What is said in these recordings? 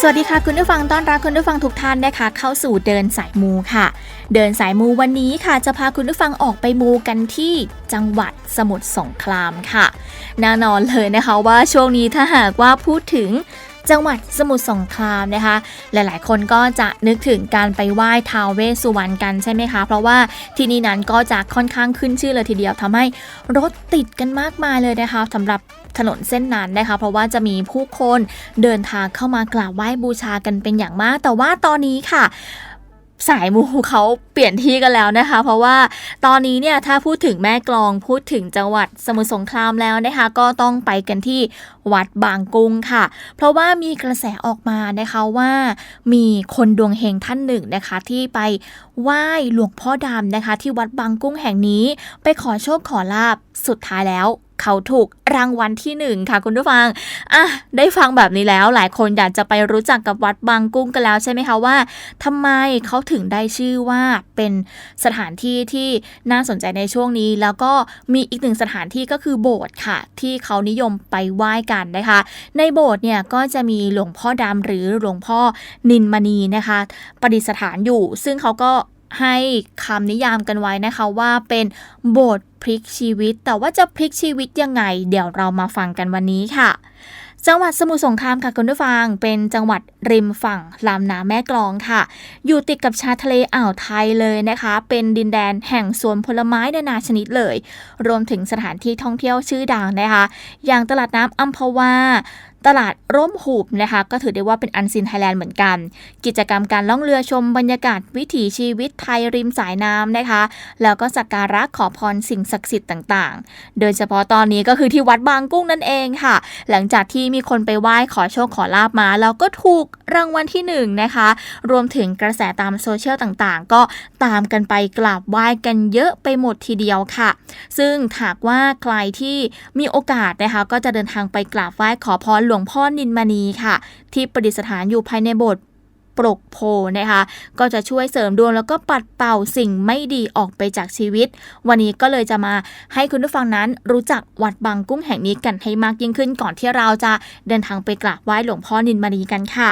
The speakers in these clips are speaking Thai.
สวัสดีค่ะคุณผู้ฟังต้อนรับคุณผู้ฟังทุกท่านนะคะ เข้าสู่เดินสายมูค่ะ เดินสายมูวันนี้ค่ะ จะพาคุณผู้ฟังออกไปมูกันที่จังหวัดสมุทรสงครามค่ะแน่นอนเลยนะคะว่าช่วงนี้ถ้าหากว่าพูดถึง จังหวัดสมุทรสงครามนะคะ หลายๆ คนก็จะนึกถึงการไปไหว้ท้าวเวสสุวรรณกันใช่ไหมคะ เพราะว่าที่นี่นั้นก็จะค่อนข้างขึ้นชื่อเลยทีเดียวทำให้รถติดกันมากมายเลยนะคะสำหรับถนนเส้นนั้นนะคะ เพราะว่าจะมีผู้คนเดินทางเข้ามากราบไหว้บูชากันเป็นอย่างมาก แต่ว่าตอนนี้ค่ะ สายมูเขาเปลี่ยนที่กันแล้วนะคะ เพราะว่าตอนนี้เนี่ยถ้าพูดถึงแม่กลองพูดถึงจังหวัดสมุทรสงครามแล้วนะคะ ก็ต้องไปกันที่วัดบางกุ้งค่ะ เพราะว่ามีกระแสออกมานะคะว่ามีคนดวงเฮงท่านหนึ่งนะคะ ที่ไปไหว้หลวงพ่อดำนะคะ ที่วัดบางกุ้งแห่งนี้ ไปขอโชคขอลาบสุดท้ายแล้ว เขาถูกรางวัลที่หนึ่งค่ะคุณผู้ฟังอะได้ฟังแบบนี้แล้วหลายคนอยากจะไปรู้จักกับวัดบางกุ้งกันแล้วใช่ไหมคะว่าทำไมเขาถึงได้ชื่อว่าเป็นสถานที่ที่น่าสนใจในช่วงนี้ แล้วก็มีอีกหนึ่งสถานที่ก็คือโบสถ์ค่ะ ที่เขานิยมไปไหว้กันนะคะ ในโบสถ์เนี่ยก็จะมีหลวงพ่อดำหรือหลวงพ่อนินมณีนะคะประดิษฐานอยู่ ซึ่งเขาก็ให้คำนิยามกันไว้นะคะว่าเป็นโบสถ์ พลิกชีวิต แต่ว่าจะพลิกชีวิตยังไง เดี๋ยวเรามาฟังกันวันนี้ค่ะ จังหวัดสมุทรสงครามค่ะคุณผู้ฟัง เป็นจังหวัดริมฝั่งลำน้ำแม่กลองค่ะ อยู่ติดกับชายทะเลอ่าวไทยเลยนะคะ เป็นดินแดนแห่งสวนผลไม้นานาชนิดเลย รวมถึงสถานที่ท่องเที่ยวชื่อดังนะคะ อย่างตลาดน้ำอัมพวา ตลาดร่มหูบนะคะก็ถือได้ว่าเป็นอันซินไทยแลนด์เหมือนกัน กิจกรรมการล่องเรือชมบรรยากาศวิถีชีวิตไทยริมสายน้ำนะคะ แล้วก็สักการะขอพรสิ่งศักดิ์สิทธิ์ต่างๆ โดยเฉพาะตอนนี้ก็คือที่วัดบางกุ้งนั่นเองค่ะ หลังจากที่มีคนไปไหว้ขอโชคขอลาบมา แล้วก็ถูกรางวัลที่หนึ่งนะคะ รวมถึงกระแสตามโซเชียลต่างๆ ก็ตามกันไปกราบไหว้กันเยอะไปหมดทีเดียวค่ะ ซึ่งหากว่าใครที่มีโอกาสนะคะก็จะเดินทางไปกราบไหว้ขอพรหลวงพ่อนินมณีค่ะ ที่ประดิษฐานอยู่ภายในโบสถ์ปรกโพนะคะ ก็จะช่วยเสริมดวงแล้วก็ปัดเป่าสิ่งไม่ดีออกไปจากชีวิต วันนี้ก็เลยจะมาให้คุณผู้ฟังนั้นรู้จักวัดบางกุ้งแห่งนี้กันให้มากยิ่งขึ้นก่อนที่เราจะเดินทางไปกราบไหว้หลวงพ่อนินมณีกันค่ะ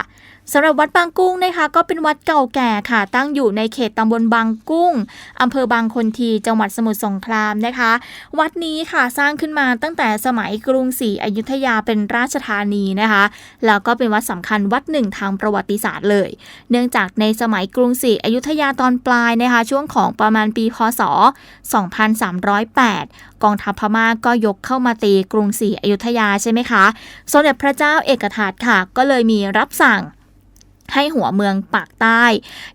สำหรับวัดบางกุ้งนะคะ ก็เป็นวัดเก่าแก่ค่ะ ตั้งอยู่ในเขตตำบลบางกุ้งอำเภอบางคนทีจังหวัดสมุทรสงครามนะคะ วัดนี้ค่ะสร้างขึ้นมาตั้งแต่สมัยกรุงศรีอยุธยาเป็นราชธานีนะคะ แล้วก็เป็นวัดสำคัญวัดหนึ่งทางประวัติศาสตร์เลย เนื่องจากในสมัยกรุงศรีอยุธยาตอนปลายนะคะ ช่วงของประมาณปีพศ 2308 กองทัพพม่าก็ยกเข้ามาตีกรุงศรีอยุธยาใช่ไหมคะสมเด็จพระเจ้าเอกทัตค่ะ ก็เลยมีรับสั่ง ให้หัวเมืองปากใต้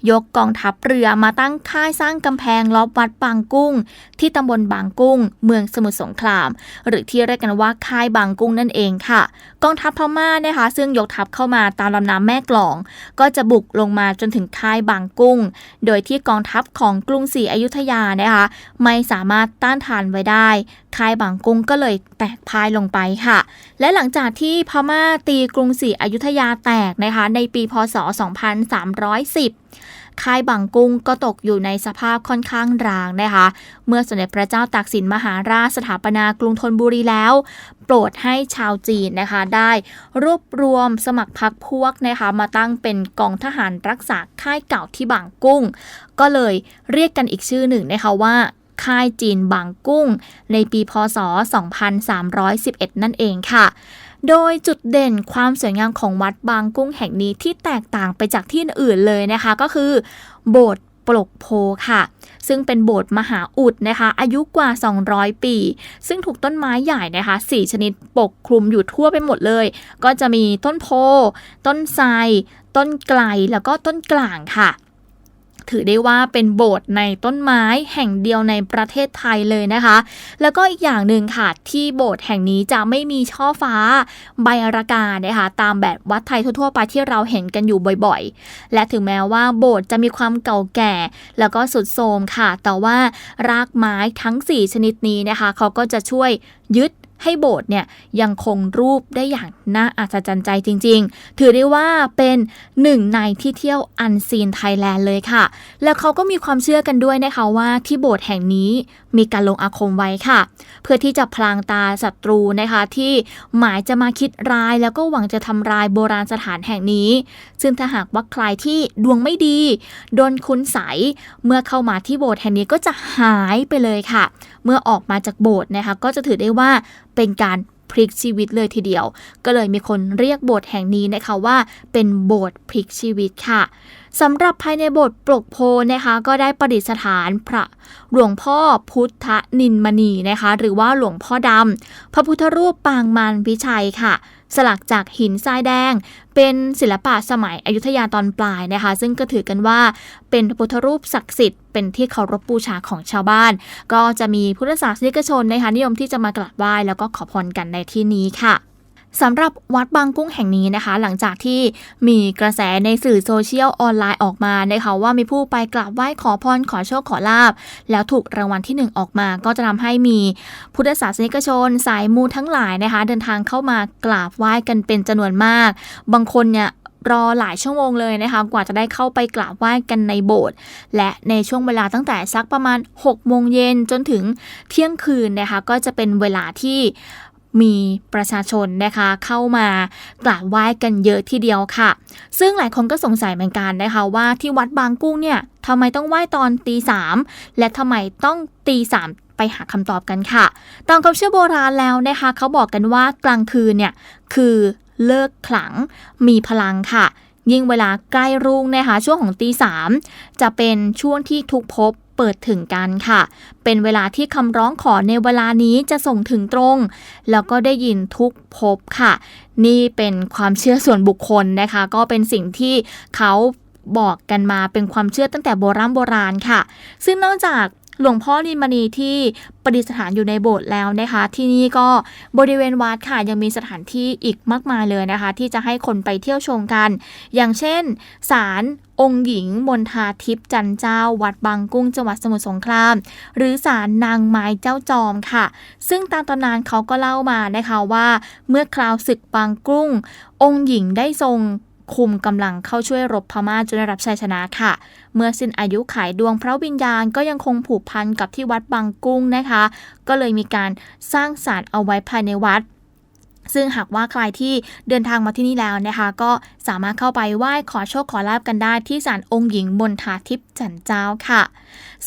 ยกกองทัพเรือมาตั้งค่ายสร้างกำแพงล้อมวัดบางกุ้ง ที่ตำบลบางกุ้ง เมืองสมุทรสงคราม หรือที่เรียกกันว่าค่ายบางกุ้งนั่นเองค่ะ กองทัพพม่านะคะ ซึ่งยกทัพเข้ามาตามลำน้ำแม่กลอง ก็จะบุกลงมาจนถึงค่ายบางกุ้ง โดยที่กองทัพของกรุงศรีอยุธยานะคะไม่สามารถต้านทานไว้ได้ ค่ายบางกุ้งก็เลยแตกพายลงไปค่ะ และหลังจากที่พม่าตีกรุงศรีอยุธยาแตกนะคะในปีพศ2310 ค่ายบางกุ้งก็ตกอยู่ในสภาพค่อนข้างร้างนะคะ เมื่อสมเด็จพระเจ้าตากสินมหาราชสถาปนากรุงธนบุรีแล้ว โปรดให้ชาวจีนนะคะ ได้รวบรวมสมัครพรรคพวกนะคะ มาตั้งเป็นกองทหารรักษาค่ายเก่าที่บางกุ้ง ก็เลยเรียกกันอีกชื่อหนึ่งนะคะว่าค่ายจีนบางกุ้ง ในปีพศ 2311 นั่นเองค่ะ โดยจุดเด่นความสวยงามของวัดบางกุ้งแห่งนี้ที่แตกต่างไปจากที่อื่นเลยนะคะก็คือ โบสถ์ปลกโพค่ะ ซึ่งเป็นโบสถ์มหาอุดนะคะ อายุกว่า 200 ปี ซึ่งถูกต้นไม้ใหญ่นะคะสี่ชนิดปกคลุมอยู่ทั่วไปหมดเลย ก็จะมีต้นโพ ต้นไทรต้นไกลแล้วก็ต้นกลางค่ะ ถือได้ว่าเป็นโบสถ์ในต้นไม้แห่งเดียวในประเทศไทยเลยนะคะ แล้วก็อีกอย่างหนึ่งค่ะ ที่โบสถ์แห่งนี้จะไม่มีช่อฟ้าใบระกานะคะตามแบบวัดไทยทั่วๆไปที่เราเห็นกันอยู่บ่อยๆ และถึงแม้ว่าโบสถ์จะมีความเก่าแก่ แล้วก็สุดโทรมค่ะ แต่ว่ารากไม้ทั้ง 4 ชนิดนี้นะคะ เขาก็จะช่วยยึด ให้โบสถ์เนี่ยยังคงรูปได้อย่างน่าอัศจรรย์ใจจริง ๆ ถือได้ว่าเป็นหนึ่งในที่เที่ยวอันซีนไทยแลนด์เลยค่ะ แล้วเขาก็มีความเชื่อกันด้วยนะคะว่าที่โบสถ์แห่งนี้มีการลงอาคมไว้ค่ะ เพื่อที่จะพลางตาศัตรูนะคะที่หมายจะมาคิดร้ายแล้วก็หวังจะทำลายโบราณสถานแห่งนี้ ซึ่งถ้าหากว่าใครที่ดวงไม่ดีโดนคุณใสเมื่อเข้ามาที่โบสถ์แห่งนี้ก็จะหายไปเลยค่ะ เมื่อออกมาจากโบสถ์นะคะก็จะถือได้ว่าเป็นการพลิกชีวิตเลยทีเดียว ก็เลยมีคนเรียกโบสถ์แห่งนี้นะคะว่า เป็นโบสถ์พลิกชีวิตค่ะสำหรับภายในโบสถ์ปลกโพนะคะก็ได้ประดิษฐานพระหลวงพ่อพุทธนินมณีนะคะ หรือว่าหลวงพ่อดำพระพุทธรูปปางมารวิชัยค่ะ สลักจากหินทรายแดง เป็นศิลปะสมัยอยุธยาตอนปลายนะคะ ซึ่งก็ถือกันว่าเป็นพระพุทธรูปศักดิ์สิทธิ์เป็นที่เคารพบูชาของชาวบ้าน ก็จะมีพุทธศาสนิกชนนะคะนิยมที่จะมากราบไหว้แล้วก็ขอพรกันในที่นี้ค่ะ สำหรับวัดบางกุ้งแห่งนี้นะคะ หลังจากที่มีกระแสในสื่อโซเชียลออนไลน์ออกมานะคะว่ามีผู้ไปกราบไหว้ขอพรขอโชคขอลาบ แล้วถูกรางวัลที่ 1 ออกมา ก็จะทำให้มีพุทธศาสนิกชน สายมูทั้งหลายนะคะ เดินทางเข้ามากราบไหว้กันเป็นจำนวนมาก บางคนเนี่ยรอหลายชั่วโมงเลยนะคะ กว่าจะได้เข้าไปกราบไหว้กันในโบสถ์และในช่วงเวลาตั้งแต่สักประมาณ6โมงเย็นจนถึงเที่ยงคืนนะคะ ก็จะเป็นเวลาที่ มีประชาชนนะคะเข้ามากราบไหว้กันเยอะทีเดียวค่ะ ซึ่งหลายคนก็สงสัยเหมือนกันนะคะว่าที่วัดบางกุ้งเนี่ยทำไมต้องไหว้ตอนตีสามและทำไมต้องตีสามไปหาคำตอบกันค่ะ ตามความเชื่อโบราณแล้วนะคะเขาบอกกันว่ากลางคืนเนี่ยคือเลิกขลังมีพลังค่ะ ยิ่งเวลาใกล้รุ่งนะคะช่วงของตีสามจะเป็นช่วงที่ทุกภพเปิดถึงกันค่ะ เป็นเวลาที่คำร้องขอในเวลานี้จะส่งถึงตรง แล้วก็ได้ยินทุกภพค่ะ นี่เป็นความเชื่อส่วนบุคคลนะคะ ก็เป็นสิ่งที่เขาบอกกันมาเป็นความเชื่อตั้งแต่โบราณโบราณค่ะ ซึ่งนอกจาก หลวงพ่อนินมณีที่ประดิษฐานอยู่ในโบสถ์แล้วนะคะ ที่นี่ก็บริเวณวัดค่ะยังมีสถานที่อีกมากมายเลยนะคะ ที่จะให้คนไปเที่ยวชมกัน อย่างเช่นศาลองค์หญิงมนทาทิพย์จันเจ้า วัดบางกุ้งจังหวัดสมุทรสงคราม หรือศาลนางไม้เจ้าจอมค่ะ ซึ่งตามตำนานเขาก็เล่ามานะคะว่า เมื่อคราวศึกบางกุ้ง องค์หญิงได้ทรง คุมกำลังเข้าช่วยรบพม่าจนได้รับชัยชนะค่ะ เมื่อสิ้นอายุขายดวงพระวิญญาณก็ยังคงผูกพันกับที่วัดบางกุ้งนะคะ ก็เลยมีการสร้างศาลเอาไว้ภายในวัดซึ่งหากว่าใครที่เดินทางมาที่นี่แล้วนะคะ ก็สามารถเข้าไปไหว้ขอโชคขอลาบกันได้ที่ศาลองค์หญิงบนทาทิพย์จันเจ้าค่ะ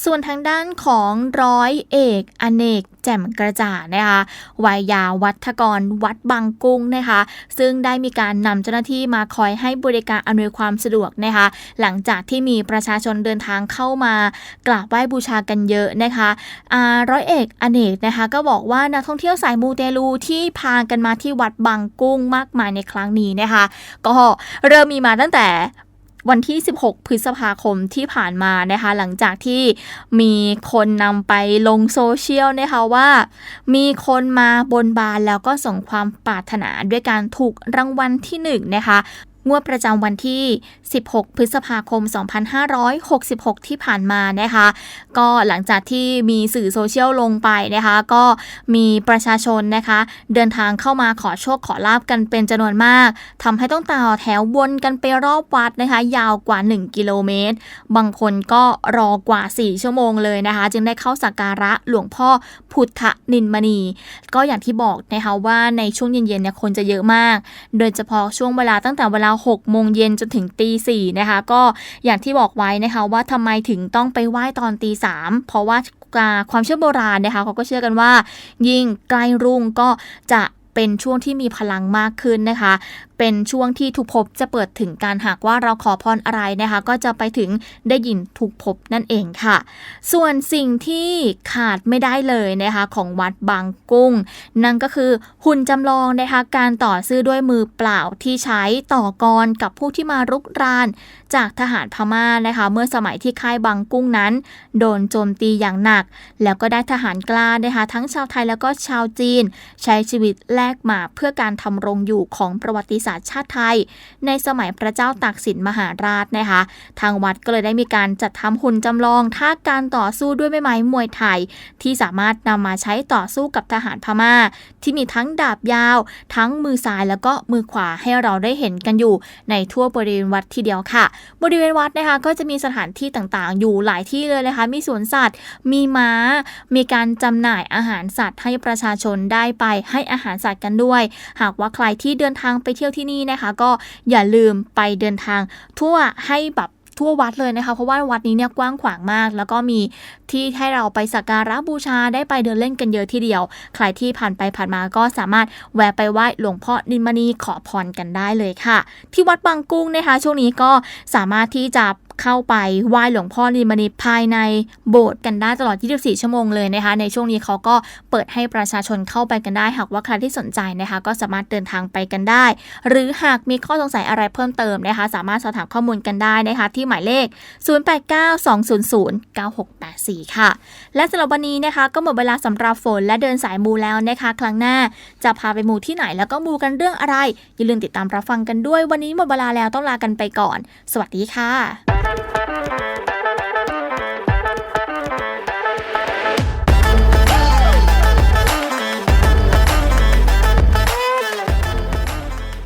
ส่วนทางด้านของร้อยเอก อเนก แจ่มกระจ่างนะคะวายยาวัฒกรวัดบางกุ้งนะคะ ซึ่งได้มีการนำเจ้าหน้าที่มาคอยให้บริการอำนวยความสะดวกนะคะ หลังจากที่มีประชาชนเดินทางเข้ามากราบไหว้บูชากันเยอะนะคะร้อยเอกอเนกนะคะก็บอกว่านักท่องเที่ยวสายมูเตลูที่พากันมาที่วัดบางกุ้งมากมายในครั้งนี้นะคะ ก็เริ่มมีมาตั้งแต่ วันที่ 16 พฤษภาคมที่ผ่านมานะคะ หลังจากที่มีคนนำไปลงโซเชียลนะคะว่า มีคนมาบนบานแล้วก็ส่งความปรารถนาด้วยการถูกรางวัลที่1นนะคะ งวดประจำวันที่ 16 พฤษภาคม 2566 ที่ผ่านมานะคะ ก็หลังจากที่มีสื่อโซเชียลลงไปนะคะ ก็มีประชาชนนะคะ เดินทางเข้ามาขอโชคขอลาบกันเป็นจำนวนมากทำให้ต้องต่อแถววนกันไปรอบวัดนะคะ ยาวกว่า 1 กิโลเมตร บางคนก็รอกว่า 4 ชั่วโมงเลยนะคะ จึงได้เข้าสักการะหลวงพ่อพุทธนินมณี ก็อย่างที่บอกนะคะว่าในช่วงเย็นๆเนี่ยคนจะเยอะมาก โดยเฉพาะช่วงเวลาตั้งแต่เวลา6โมงเย็นจนถึงตีสี่นะคะ ก็อย่างที่บอกไว้นะคะว่าทำไมถึงต้องไปไหว้ตอนตีสามเพราะว่าความเชื่อโบราณนะคะเขาก็เชื่อกันว่า ยิ่งใกล้รุ่งก็จะเป็นช่วงที่มีพลังมากขึ้นนะคะเป็นช่วงที่ทุกภพจะเปิดถึงการหากว่าเราขอพรอะไรนะคะ ก็จะไปถึงได้ยินทุกภพนั่นเองค่ะ ส่วนสิ่งที่ขาดไม่ได้เลยนะคะของวัดบางกุ้ง นั่นก็คือหุ่นจำลองนะคะการต่อซื้อด้วยมือเปล่าที่ใช้ต่อกรกับผู้ที่มารุกราน จากทหารพม่านะคะ เมื่อสมัยที่ค่ายบางกุ้งนั้น โดนโจมตีอย่างหนัก แล้วก็ได้ทหารกล้านะคะทั้งชาวไทยแล้วก็ชาวจีน ใช้ชีวิตแลกมาเพื่อการทำรงอยู่ของประวัติศาสตร์ชาติไทย ในสมัยพระเจ้าตากสินมหาราชนะคะ ทางวัดก็เลยได้มีการจัดทำหุ่นจำลองท่าการต่อสู้ด้วยไม้ไม้มวยไทย ที่สามารถนำมาใช้ต่อสู้กับทหารพม่า ที่มีทั้งดาบยาว ทั้งมือซ้ายแล้วก็มือขวาให้เราได้เห็นกันอยู่ ในทั่วบริเวณวัดทีเดียวค่ะ บริเวณวัดนะคะก็จะมีสถานที่ต่างๆ อยู่หลายที่เลยนะคะ มีสวนสัตว์ มีม้า มีการจำหน่ายอาหารสัตว์ให้ประชาชนได้ไปให้อาหารสัตว์กันด้วย หากว่าใครที่เดินทางไปเที่ยวที่นี่นะคะ ก็อย่าลืมไปเดินทางทั่วให้แบบทั่ววัดเลยนะคะ เพราะว่าวัดนี้เนี่ยกว้างขวางมาก แล้วก็มีที่ให้เราไปสักการะบูชาได้ไปเดินเล่นกันเยอะทีเดียว ใครที่ผ่านไปผ่านมาก็สามารถแวะไปไหว้หลวงพ่อนินมณีขอพรกันได้เลยค่ะ ที่วัดบางกุ้งนะคะ ช่วงนี้ก็สามารถที่จะ เข้าไปไหว้หลวงพ่อนินมณีภายในโบสถ์กันได้ตลอด 24 ชั่วโมงเลยนะคะ ในช่วงนี้เขาก็เปิดให้ประชาชนเข้าไปกันได้หากว่าใครที่สนใจนะคะ ก็สามารถเดินทางไปกันได้ หรือหากมีข้อสงสัยอะไรเพิ่มเติมนะคะ สามารถสอบถามข้อมูลกันได้นะคะ ที่หมายเลข 0892009684 ค่ะ และสำหรับวันนี้นะคะ ก็หมดเวลาสำหรับฝนและเดินสายมูแล้วนะคะ ครั้งหน้าจะพาไปมูที่ไหนแล้วก็มูกันเรื่องอะไรอย่าลืมติดตามรับฟังกันด้วย วันนี้หมดเวลาแล้วต้องลากันไปก่อน สวัสดีค่ะ